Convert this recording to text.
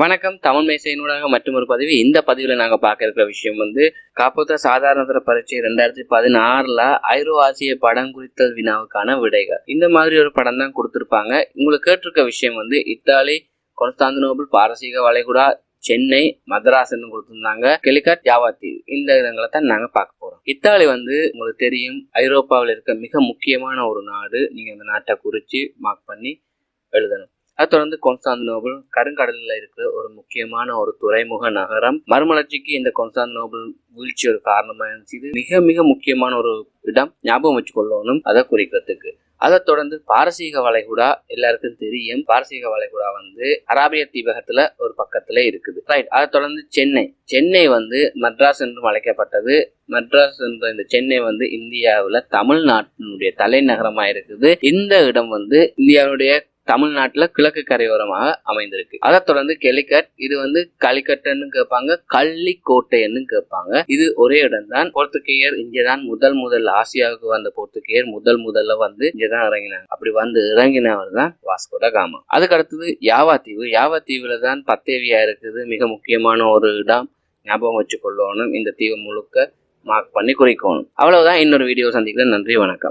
வணக்கம். தமிழ் மேசையினூடாக மற்றொரு பதிவு. இந்த பதிவில் நாங்கள் பார்க்க இருக்கிற விஷயம் வந்து காப்போத்த சாதாரணதர பரீட்சை ரெண்டாயிரத்தி பதினாறுல ஐரோ ஆசிய படம் குறித்த வினாவுக்கான விடைகள். இந்த மாதிரி ஒரு படம் தான் கொடுத்துருப்பாங்க. உங்களுக்கு கேட்டிருக்க விஷயம் வந்து இத்தாலி கொன்ஸ்டாந்தினோபிள் பாரசீக வளைகுடா சென்னை மதராஸ்ன்னு கொடுத்துருந்தாங்க. கெலிகாட் யாவாத்தி. இந்த இடங்களை தான் நாங்கள் பார்க்க போகிறோம் இத்தாலி வந்து உங்களுக்கு தெரியும் ஐரோப்பாவில் இருக்க மிக முக்கியமான ஒரு நாடு. நீங்கள் இந்த நாட்டை குறித்து மார்க் பண்ணி எழுதணும். அதை தொடர்ந்து கொன்ஸ்டாந்தினோபிள் கருங்கடலில் இருக்கிற ஒரு முக்கியமான ஒரு துறைமுக நகரம். மறுமலர்ச்சிக்கு இந்த கொன்ஸ்டாந்தினோபிள் வீழ்ச்சி ஒரு காரணமாக இருந்துச்சு. இது மிக மிக முக்கியமான ஒரு இடம். ஞாபகம் வச்சுக்கொள்ளணும் அதை குறிக்கிறதுக்கு. அதை தொடர்ந்து பாரசீக வளைகுடா எல்லாருக்கும் தெரியும். பாரசீக வளைகுடா வந்து அராபிய தீபகத்துல ஒரு பக்கத்துல இருக்குது. ரைட் அதை தொடர்ந்து சென்னை. சென்னை வந்து மட்ராஸ் என்றும் அழைக்கப்பட்டது. மெட்ராஸ் என்ற இந்த சென்னை வந்து இந்தியாவில் தமிழ்நாட்டினுடைய தலைநகரமாக இருக்குது. இந்த இடம் வந்து இந்தியாவுடைய தமிழ்நாட்டில் கிழக்கு கரையோரமாக அமைந்திருக்கு. அதை தொடர்ந்து கெலிக்கட் இது வந்து களிக்கட்டுன்னு கேட்பாங்க கள்ளிக்கோட்டைன்னு கேட்பாங்க இது ஒரே இடம் தான் போர்த்துகேயர் இங்கதான் முதல் முதல் ஆசியாவுக்கு வந்த போர்த்துகேயர் முதல் முதல்ல வந்து இங்கேதான் இறங்கினாங்க. அப்படி வந்து இறங்கினவர் தான் வாஸ்கோட காமா. அதுக்கு அடுத்தது யாவா தீவு. யாவா தீவுல தான் பத்தேவியா இருக்குது. மிக முக்கியமான ஒரு இடம். ஞாபகம் வச்சுக்கொள்ளணும். இந்த தீவு முழுக்க மார்க் பண்ணி குறிக்கணும். அவ்வளவுதான். இன்னொரு வீடியோ சந்திக்கிறேன். நன்றி வணக்கம்.